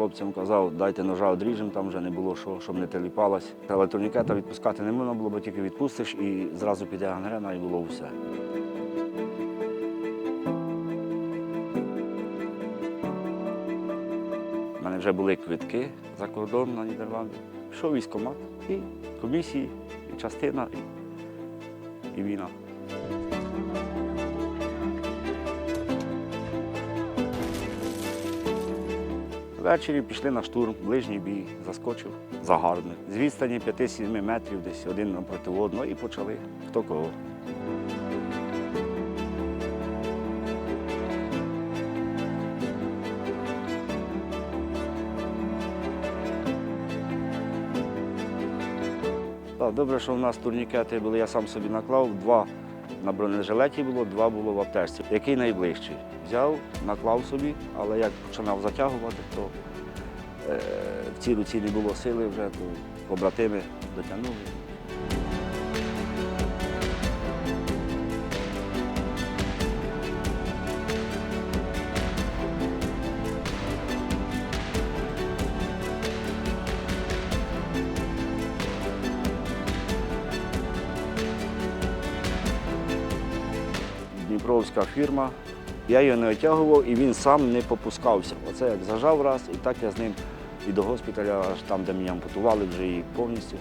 хлопцям казав, дайте ножа одріжемо, там вже не було що, щоб не теліпалось. Електронікета відпускати не можна було, бо тільки відпустиш і зразу піде гангрена і було все. У мене вже були квитки за кордон на Нідерланди. Пішов військкомат і комісії, і частина, і, і війна. Ввечері пішли на штурм, ближній бій, заскочив загарбник. З відстані 5-7 метрів, десь один напроти одного, і почали хто кого. Добре, що в нас турнікети були, я сам собі наклав, два на бронежилеті було, два було в аптечці. Який найближчий? Взяв, наклав собі, але як починав затягувати, то е, в цій руці не було сили вже, то побратими дотягнули. Дніпровська фірма. Я його не отягував і він сам не попускався. Оце як зажав раз, і так я з ним і до госпіталя, аж там, де мені ампутували вже і повністю.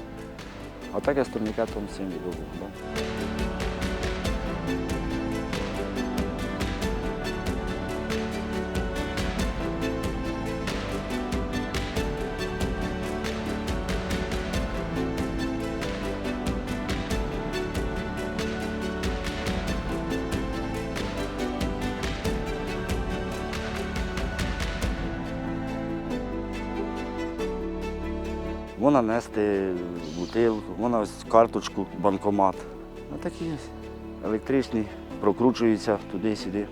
А так я з турнікетом цим і Можна нести бутилку, вона ось карточку, банкомат. Ну такі електричні, прокручуються туди-сюди.